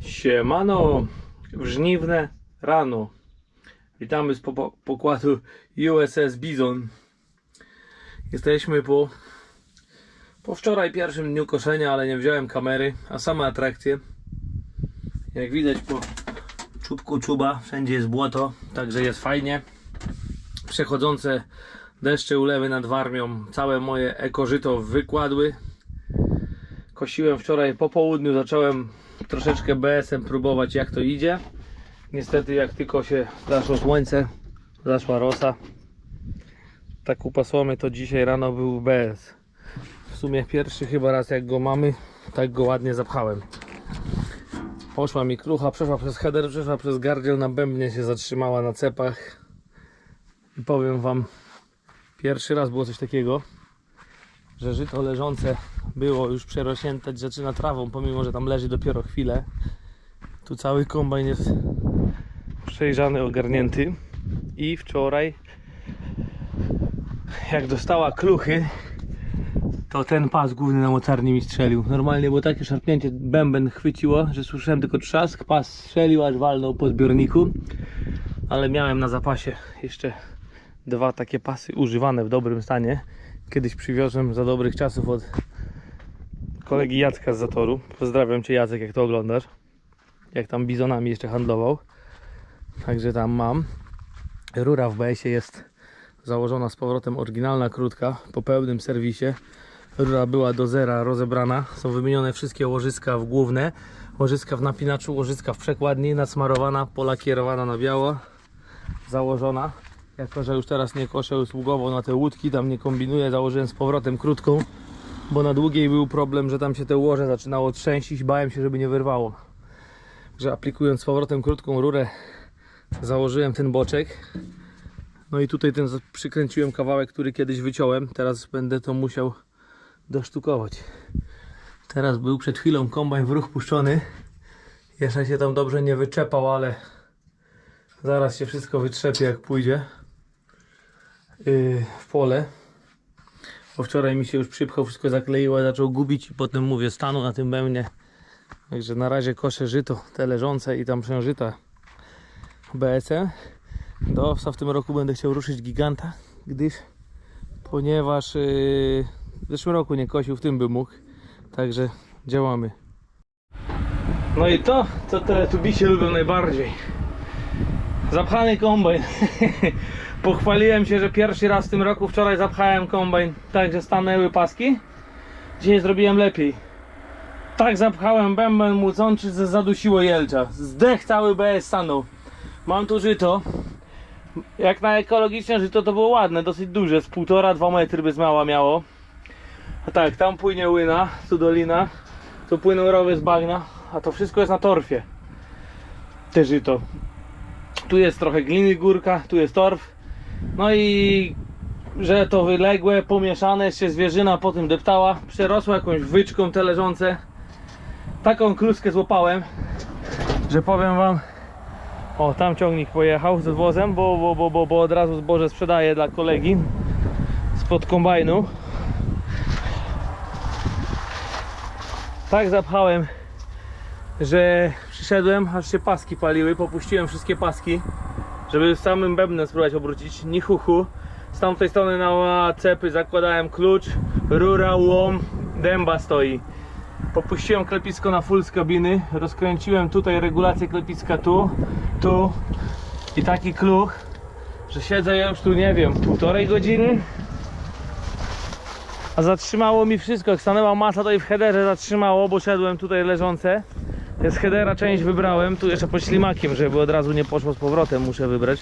Siemano, w żniwne rano. Witamy z po- pokładu USS Bizon. Jesteśmy po, po wczoraj pierwszym dniu koszenia, ale nie wziąłem kamery, a same atrakcje. Jak widać po czubku czuba, wszędzie jest błoto, także jest fajnie. Przechodzące deszcze ulewy nad Warmią, całe moje ekożyto wykładły. Kosiłem wczoraj po południu, zacząłem troszeczkę BS-em próbować jak to idzie. Niestety jak tylko się zaszło słońce, zaszła rosa, ta kupa to dzisiaj rano był BS. W sumie pierwszy chyba raz jak go mamy, tak go ładnie zapchałem. Poszła mi krucha, przeszła przez header, przeszła przez gardziel, na bębnie się zatrzymała na cepach. I powiem wam, pierwszy raz było coś takiego, że żyto leżące było już przerośnięte, zaczyna trawą, pomimo że tam leży dopiero chwilę. Tu cały kombajn jest przejrzany, ogarnięty. I wczoraj, jak dostała kluchy, to ten pas główny na mocarni mi strzelił. Normalnie było takie szarpnięcie, bęben chwyciło, że słyszałem tylko trzask, pas strzelił, aż walnął po zbiorniku. Ale miałem na zapasie jeszcze dwa takie pasy używane w dobrym stanie. Kiedyś przywiozłem za dobrych czasów od kolegi Jacka z Zatoru. Pozdrawiam Cię Jacek, jak to oglądasz. Jak tam bizonami jeszcze handlował. Także tam mam. Rura w BS-ie jest założona z powrotem oryginalna, krótka, po pełnym serwisie. Rura była do zera rozebrana. Są wymienione wszystkie łożyska w główne. Łożyska w napinaczu, łożyska w przekładni, nasmarowana, polakierowana na biało. Założona. Jako, że już teraz nie koszę usługowo na te łódki, tam nie kombinuję, założyłem z powrotem krótką bo na długiej był problem, że tam się te łoże zaczynało trzęsić, bałem się, żeby nie wyrwało. Że aplikując z powrotem krótką rurę, założyłem ten boczek. No i tutaj ten przykręciłem kawałek, który kiedyś wyciąłem. Teraz będę to musiał dosztukować. Teraz był przed chwilą kombajn w ruch puszczony. Jeszcze się tam dobrze nie wyczepał, ale zaraz się wszystko wytrzepie jak pójdzie yy, w pole. Bo wczoraj mi się już przypchał, wszystko zakleiło, zaczął gubić i potem mówię, stanął na tym bębnie. Także na razie koszę żyto, te leżące i tam przężyta BSM. Do owsa w tym roku będę chciał ruszyć giganta, gdyż ponieważ yy, w zeszłym roku nie kosił, w tym by mógł. Także działamy. No i to, co teletubisie lubią najbardziej. Zapchany kombajn. Pochwaliłem się, że pierwszy raz w tym roku wczoraj zapchałem kombajn tak, że stanęły paski. Dzisiaj zrobiłem lepiej. Tak zapchałem bęben młócący, że zadusiło jelcza. Zdech cały BS stanął. Mam tu żyto. Jak na ekologiczne żyto to było ładne, dosyć duże, z 1,5-2 metry bez mała miało. A tak, tam płynie łyna, tu dolina, tu płyną rowy z bagna, a to wszystko jest na torfie. Te żyto. Tu jest trochę gliny górka, tu jest torf. No i że to wyległe, pomieszane, jeszcze zwierzyna po tym deptała, przerosła jakąś wyczką te leżące. Taką kruskę złapałem, że powiem wam, o tam ciągnik pojechał z wozem, bo, bo, bo, bo, bo od razu zboże sprzedaję dla kolegi spod kombajnu. Tak zapchałem, że przyszedłem, aż się paski paliły, popuściłem wszystkie paski żeby samym bębnem spróbować obrócić, ni chuchu. Z tamtej strony na cepy zakładałem klucz, rura, łom, dęba stoi. Popuściłem klepisko na full z kabiny, rozkręciłem tutaj regulację klepiska tu, tu i taki kluch, że siedzę ja już tu nie wiem, półtorej godziny. A zatrzymało mi wszystko, jak stanęła masa to i w headerze zatrzymało, bo szedłem tutaj leżące. Z headera część wybrałem, tu jeszcze pod ślimakiem, żeby od razu nie poszło z powrotem, muszę wybrać.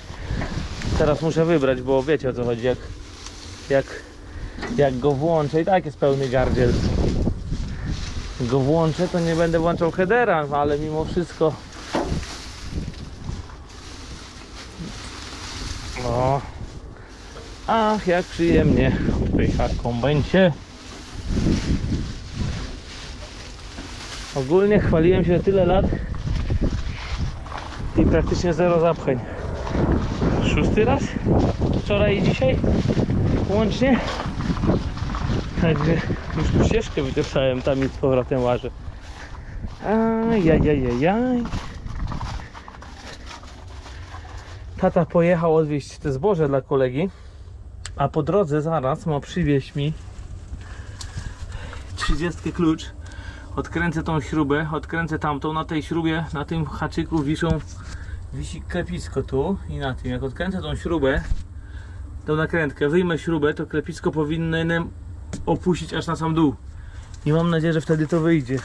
Teraz muszę wybrać, bo wiecie o co chodzi, jak, jak, jak go włączę, i tak jest pełny gardziel. Go włączę, to nie będę włączał headera, ale mimo wszystko... No. Ach, jak przyjemnie odpycha kombajncie. Ogólnie chwaliłem się tyle lat i praktycznie zero zapchań. Szósty raz? Wczoraj i dzisiaj? Łącznie? Także już tu ścieżkę wycieszałem, tam i z powrotem łażę. Ajajajajaj. Tata pojechał odwieźć te zboże dla kolegi, a po drodze zaraz ma przywieźć mi 30 klucz. Odkręcę tą śrubę, odkręcę tamtą. Na tej śrubie, na tym haczyku wiszą, wisi klepisko tu i na tym. Jak odkręcę tą śrubę, tą nakrętkę, wyjmę śrubę, to klepisko powinienem opuścić aż na sam dół. I mam nadzieję, że wtedy to wyjdzie.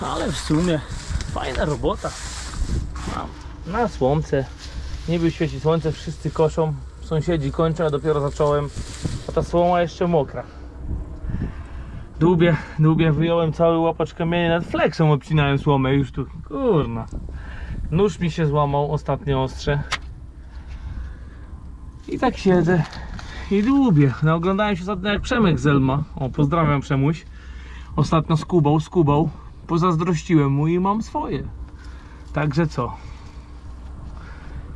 Ale w sumie fajna robota. Mam na słońce. Niby świeci słońce, wszyscy koszą. Sąsiedzi kończą, a dopiero zacząłem. A ta słoma jeszcze mokra. Dłubię, dłubię, wyjąłem cały łapacz kamienia, nad flexą obcinałem słomę już tu. Kurna. Nóż mi się złamał, ostatnie ostrze. I tak siedzę i dłubię. No, oglądałem się ostatnio jak Przemek Zelma. O, pozdrawiam Przemuś. Ostatnio skubał, skubał. Pozazdrościłem mu i mam swoje. Także co?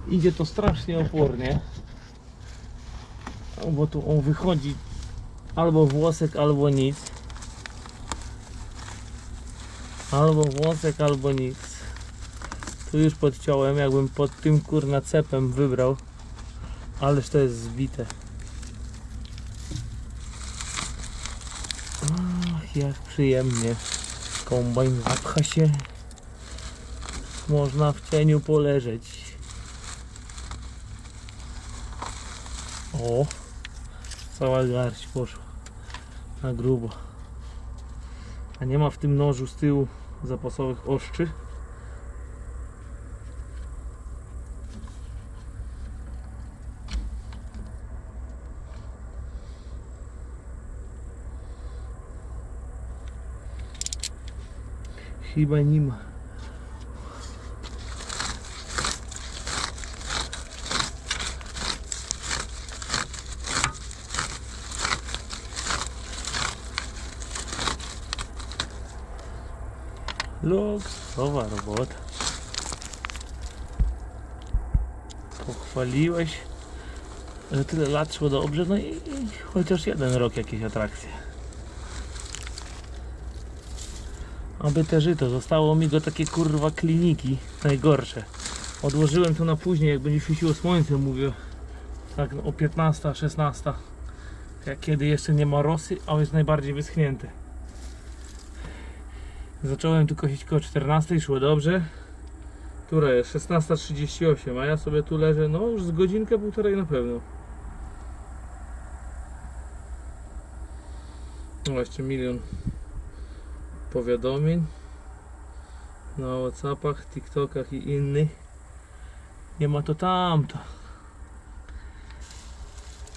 Idzie to strasznie opornie. O, Bo tu on wychodzi albo włosek, albo nic. Albo włosek, albo nic. Tu już podciąłem, jakbym pod tym kurna cepem wybrał. Ależ to jest zbite. Ach, jak przyjemnie. Kombajn zapcha się. Można w cieniu poleżeć. O, cała garść poszła. Na grubo. A nie ma w tym nożu z tyłu zapasowych oszczy? Chyba nie ma. Luksowa robota. Pochwaliłeś, że tyle lat szło dobrze, no i, i chociaż jeden rok jakieś atrakcje. Aby te żyto, zostało mi go takie kurwa kliniki najgorsze. Odłożyłem to na później, jak będzie świeciło słońce, mówię. Tak o 15, 16. Jak kiedy jeszcze nie ma rosy, a jest najbardziej wyschnięte. Zacząłem tu kosić koło 14, szło dobrze. Która jest? 16.38, a ja sobie tu leżę, no już z godzinkę, półtorej na pewno. No jeszcze milion powiadomień na Whatsappach, TikTokach i innych. Nie ma to tamto.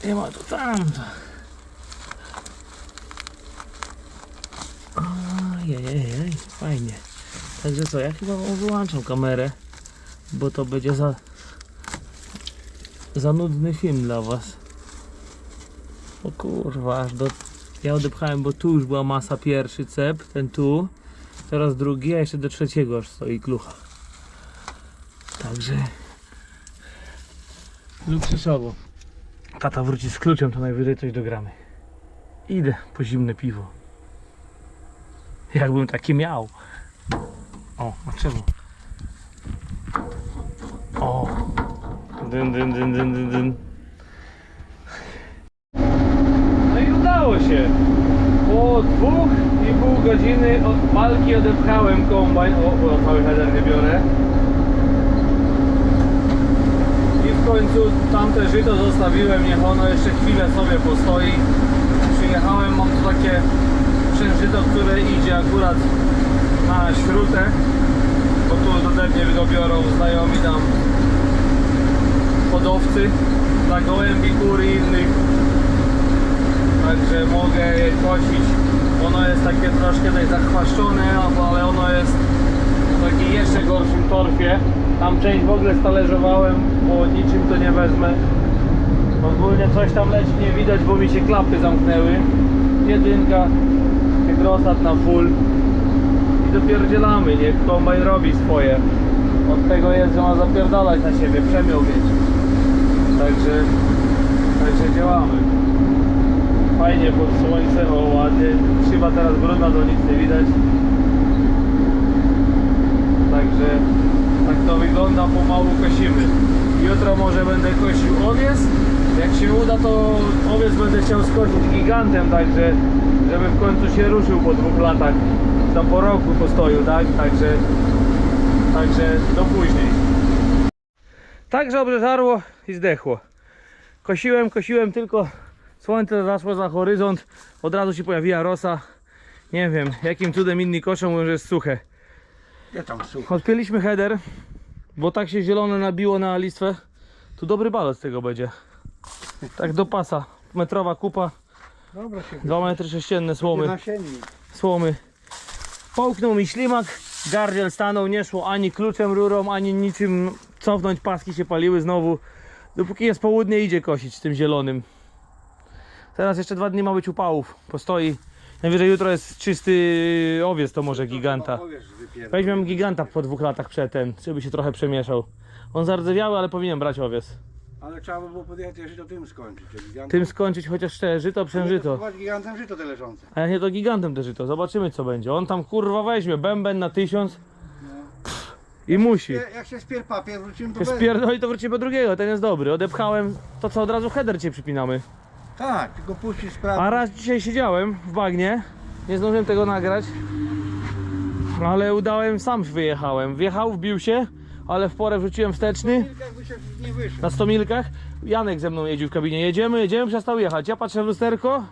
Nie ma to tamto. Ajajaj, fajnie. Także co, ja chyba wyłączam kamerę, bo to będzie za, za nudny film dla was. O kurwa, aż do... Ja odepchałem, bo tu już była masa pierwszy cep, ten tu, teraz drugi, a jeszcze do trzeciego aż stoi klucha. Także... Luksusowo. Tata wróci z kluczem, to najwyżej coś dogramy. Idę po zimne piwo. Jakbym takie miał. O, a czemu? Dyn, dyn, dyn, dyn, dyn, dyn. No i udało się. Po dwóch i pół godziny od walki odepchałem kombajn. O, o cały header nie biorę. I w końcu tamte żyto zostawiłem, niech ono jeszcze chwilę sobie postoi. Przyjechałem, mam tu takie przężyto, które idzie akurat na śrutę, bo tu ode mnie go biorą znajomi tam hodowcy dla gołębi, kur i innych. Także mogę je kosić. Ono jest takie troszkę zachwaszczone, ale ono jest w takiej jeszcze gorszym torfie. Tam część w ogóle stależowałem, bo niczym to nie wezmę. Ogólnie coś tam leci nie widać, bo mi się klapy zamknęły. Jedynka, hygrostat na full. I dopierdzielamy, niech kombajn robi swoje. Od tego jest, że ma zapierdalać na siebie, przemiał mieć. Także, także działamy. Fajnie pod słońce, o ładnie. Chyba teraz brudna, to nic nie widać. Także tak to wygląda, pomału kosimy. Jutro może będę kosił owiec. Jak się uda, to owiec będę chciał skosić gigantem, także żeby w końcu się ruszył po dwóch latach. Tam po roku postoju, tak? Także, także do później. Także obrzezarło i zdechło. Kosiłem, kosiłem tylko słońce zaszło za horyzont, od razu się pojawiła rosa. Nie wiem, jakim cudem inni koszą, mówią, że jest suche. Ja tam słucham. Odpięliśmy header, bo tak się zielone nabiło na listwę. Tu dobry balot z tego będzie. Tak do pasa. Metrowa kupa, Dobra się 2 metry sześcienne słomy. Nasiennik. słomy. Połknął mi ślimak, gardziel stanął, nie szło ani kluczem, rurą, ani niczym cofnąć, paski się paliły znowu. Dopóki jest południe idzie kosić tym zielonym. Teraz jeszcze dwa dni ma być upałów, postoi. Najwyżej jutro jest czysty owiec, to może giganta. Weźmiemy giganta po dwóch latach przedtem, żeby się trochę przemieszał. On zardzewiały, ale powinien brać owiec. Ale trzeba by było podjechać jeszcze to tym skończyć. Gigantem, Tym skończyć chociaż te żyto, przężyto. Próbować gigantem żyto te leżące. A jak nie to gigantem te żyto, zobaczymy co będzie. On tam kurwa weźmie bęben na tysiąc i musi. Jak się spier papier, wrócimy do Jak spierdoli to wróci po drugiego, ten jest dobry. Odepchałem to co od razu header cię przypinamy. Tak, tylko puścić A sprawę. raz dzisiaj siedziałem w bagnie, nie zdążyłem tego nagrać, ale udałem, sam wyjechałem. Wjechał, wbił się, ale w porę wrzuciłem wsteczny na 100 milkach. Janek ze mną jeździł w kabinie. Jedziemy, jedziemy, przestał jechać. Ja patrzę w lusterko,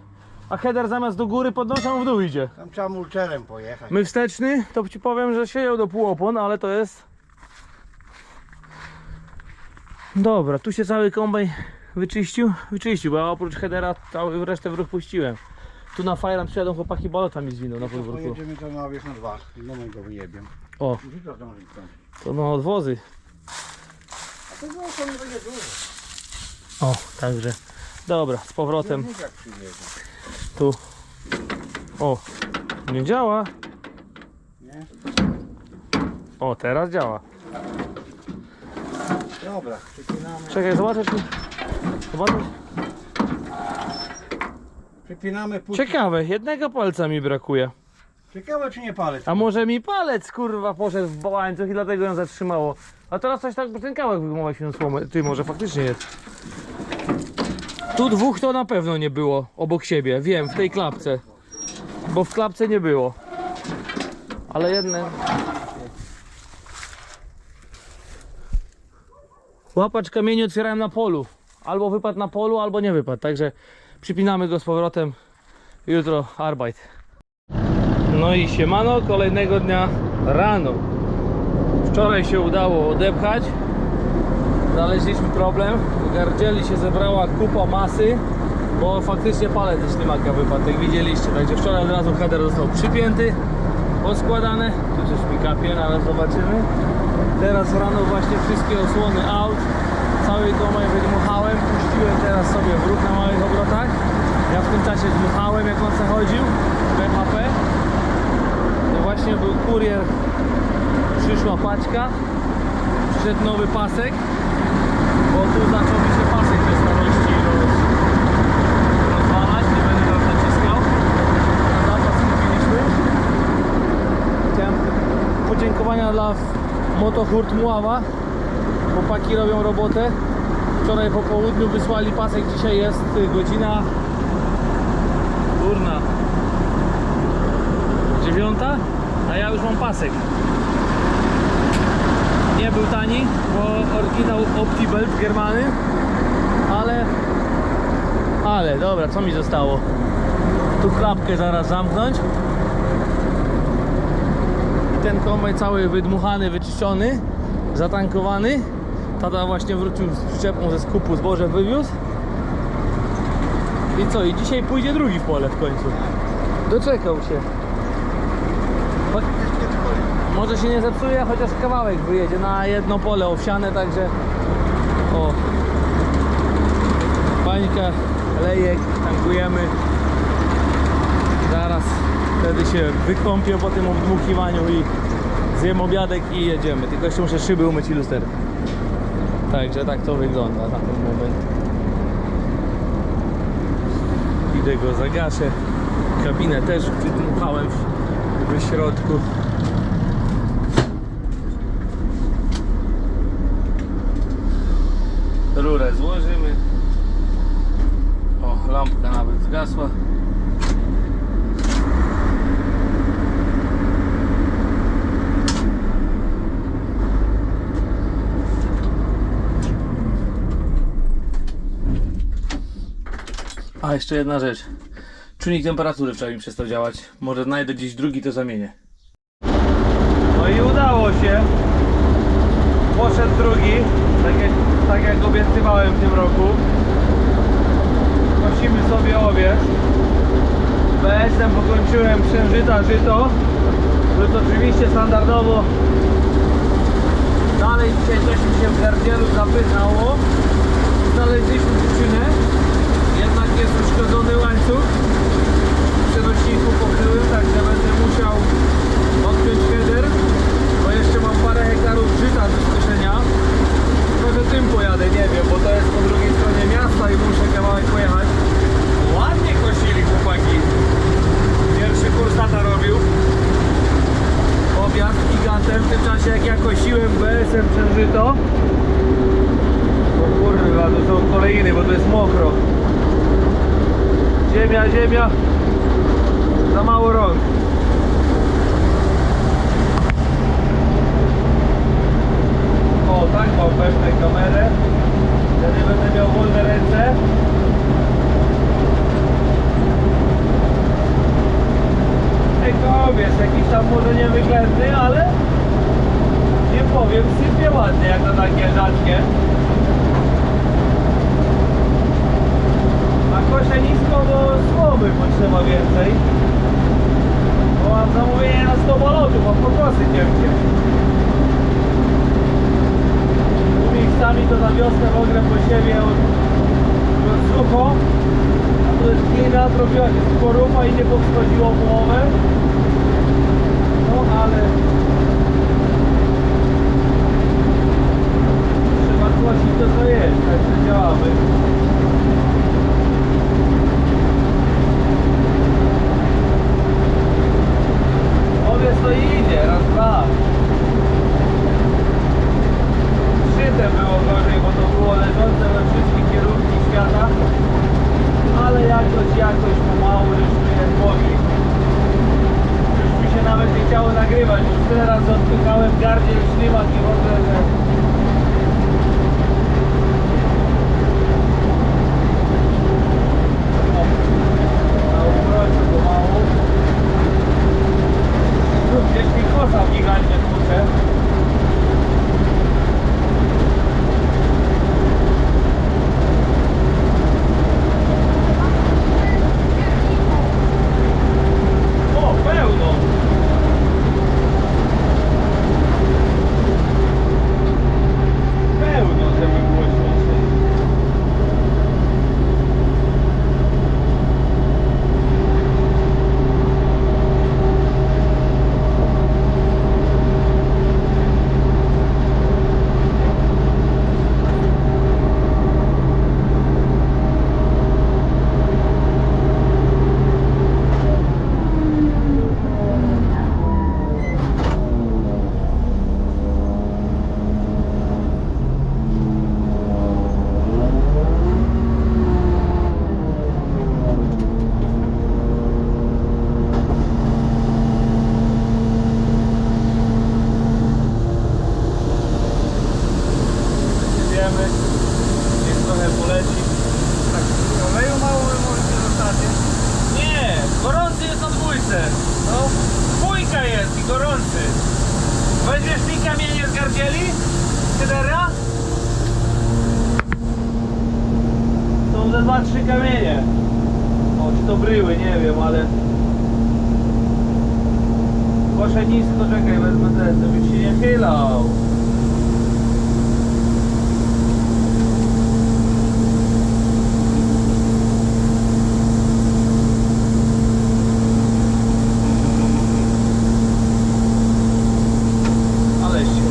a header zamiast do góry podnoszę, on w dół idzie. Tam trzeba mulczerem pojechać. My wsteczny, to ci powiem, że siedział do półopon, ale to jest... Dobra, tu się cały kombajn wyczyścił, wyczyścił, bo ja oprócz headera całą resztę w ruch puściłem. Tu na Fajran przyjadą chłopaki balota mi zwinął na podwórku. Pojedziemy tam na wieś na dwa. I moment go wyjebią. O, to no odwozy. A to było to nie będzie dużo. O, także. Dobra, z powrotem tu. O, nie działa. Nie? O, teraz działa. Dobra, przypinamy. Czekaj, zobaczę czy... Zobaczę. Przypinamy, puścić. Ciekawe, jednego palca mi brakuje. Ciekawe czy nie palec. A może mi palec kurwa poszedł w łańcuch i dlatego ją zatrzymało. A teraz coś tak, ten kawałek wygląda się słomę. Ty, może faktycznie jest. Tu dwóch to na pewno nie było obok siebie, wiem, w tej klapce. Bo w klapce nie było. Ale jedne... Łapacz kamieni otwierałem na polu. Albo wypadł na polu, albo nie wypadł. Także przypinamy go z powrotem. Jutro Arbeit. No i siemano, kolejnego dnia rano. Wczoraj się udało odepchać. Znaleźliśmy problem. W gardzieli się zebrała kupa masy, bo faktycznie palec ze ślimaka wypadł, jak widzieliście. Także wczoraj od razu header został przypięty, poskładane. Tu mi kapie, no ale zobaczymy. Teraz rano właśnie wszystkie osłony aut, cały komaj wydmuchałem, puściłem teraz sobie w ruch na małych obrotach. Ja w tym czasie dmuchałem jak on zachodził, BHP. No właśnie był kurier, przyszła paczka, przyszedł nowy pasek, bo tu zaczął mi się pasek bez starości roz, rozwalać, nie będę go naciskał. Na zapas kupiliśmy. Chciałem podziękowania dla Motohurt Muława. Chłopaki robią robotę. Wczoraj po południu wysłali pasek, dzisiaj jest godzina Kurna dziewiąta, a ja już mam pasek. Nie był tani, bo oryginał OptiBelt Germany, ale ale dobra, co mi zostało? Tu klapkę zaraz zamknąć. I ten kombajn cały wydmuchany, wyczyszczony, zatankowany. Tata właśnie wrócił z przyczepą ze skupu zboże wywiózł. I co? I dzisiaj pójdzie drugi w pole w końcu. Doczekał się. Może się nie zepsuje, chociaż kawałek wyjedzie na jedno pole owsiane, także o. Bańka, lejek, tankujemy. Zaraz wtedy się wykąpię po tym obdmuchiwaniu i zjem obiadek i jedziemy, tylko jeszcze muszę szyby umyć i lusterkę także tak to wygląda na ten moment. Idę go zagaszę. Kabinę też wydmuchałem w, w środku A jeszcze jedna rzecz. Czujnik temperatury wczoraj mi przestał działać. Może znajdę gdzieś drugi, to zamienię. No i udało się. Poszedł drugi, tak jak, tak jak obiecywałem w tym roku. Kosimy sobie owiec. BS-em pokończyłem przężyta żyto. To jest oczywiście standardowo. Dalej dzisiaj coś mi się w gardzielu zapychało. Znaleźliśmy przyczynę. Jest uszkodzony łańcuch. W przenośniku pokryłem, także będę musiał odpiąć header. Bo jeszcze mam parę hektarów żyta do skoszenia. Może tym pojadę, nie wiem, bo to jest po drugiej stronie miasta i muszę kawałek pojechać. Ładnie kosili chłopaki. Pierwszy kurs tata robił. Objazd gigantem w tym czasie jak ja kosiłem BS-em przez żyto. O kurwa, to są kolejny, bo to jest mokro. Ziemia, ziemia. Za mało rąk. O, tak mam pewne kamerę. Wtedy będę miał wolne ręce. Ekowiec, jakiś tam może nie wyględny, ale nie powiem, sypie ładnie jak na takie rzadkie. Kosze nisko do słowy potrzeba więcej. Bo mam zamówienie na 100 balotów, a pokosy ciężkie. Tu miejscami to na wiosnę mogę po siebie od, sucho. A tu jest glina, zrobiła się skorupa i nie powschodziło połowę. No ale... Trzeba kłosić to co jest, także działamy. Owiec to idzie, raz, dwa. Szytem było gorzej, bo to było leżące we wszystkich kierunkach świata. Ale jakoś, jakoś pomału żeśmy je mogli. Już mi się nawet nie chciało nagrywać, już tyle razy odpychałem gardziel, ślimak i w ogóle, że... O, Na obrocie pomału. Tu gdzieś mi kosa w gigancie tłucze. O, pełno! Pełno, żeby było śmiesznie. Wiemy, niech trochę poleci. Tak, oleju mało możecie zostawić. Nie, gorący jest na dwójce. No, dwójka jest i gorący. Weźmiesz mi kamienie z gardzieli? Tydera? Są ze dwa, trzy kamienie. O, czy to bryły, nie wiem, ale... Koszę nisko, czekaj, wezmę ten, żebyś się nie chylał. Ale się.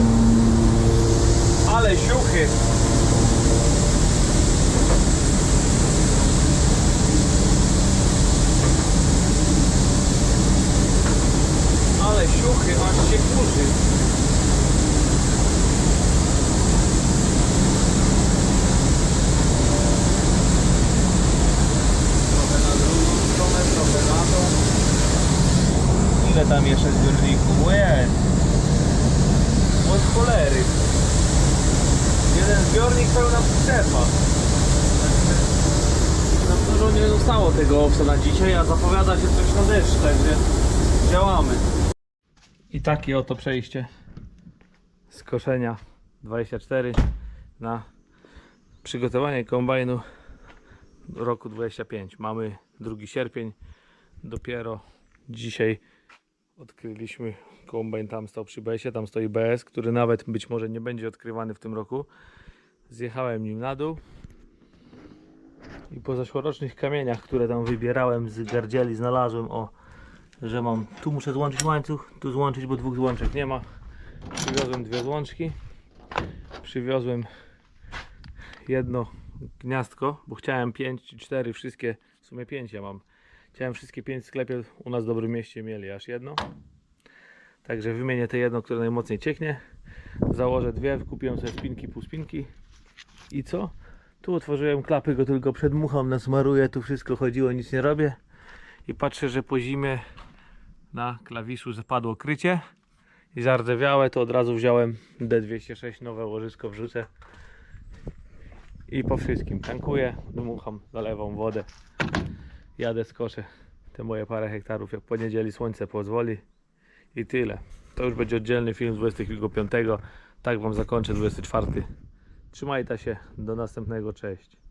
Ale siuchy. Ale siuchy, aż się kurzy. Trochę na drugą stronę, trochę na to. Jeszcze zbiorników? Łe! Od cholery. Jeden zbiornik pełna przyczepa. To dużo nie zostało tego owsa na dzisiaj, a zapowiada się coś na deszcz, także działamy. I takie oto przejście z koszenia 24 na przygotowanie kombajnu roku 25. Mamy 2 sierpień, dopiero dzisiaj odkryliśmy kombajn, tam stał przy BS-ie, tam stoi BS, który nawet być może nie będzie odkrywany w tym roku. Zjechałem nim na dół i po zeszłorocznych kamieniach, które tam wybierałem z gardzieli, znalazłem o, że mam, tu muszę złączyć łańcuch, tu złączyć, bo dwóch złączek nie ma. Przywiozłem dwie złączki, przywiozłem jedno gniazdko, bo chciałem 5 czy 4, wszystkie, w sumie 5 ja mam. Chciałem wszystkie 5 w sklepie u nas w Dobrym Mieście mieli aż jedno. Także wymienię te jedno, które najmocniej cieknie. Założę dwie, kupiłem sobie spinki, półspinki. I co? Tu otworzyłem klapy, go tylko przedmucham, nasmaruję, tu wszystko chodziło, nic nie robię. I patrzę, że po zimie na klawiszu zapadło krycie i zardzewiałe, to od razu wziąłem D206, nowe łożysko wrzucę i po wszystkim tankuję, dmucham, zalewam wodę, jadę skoszę te moje parę hektarów, jak po niedzieli słońce pozwoli i tyle. To już będzie oddzielny film z 25, tak wam zakończę 24. Trzymajcie się, do następnego, cześć.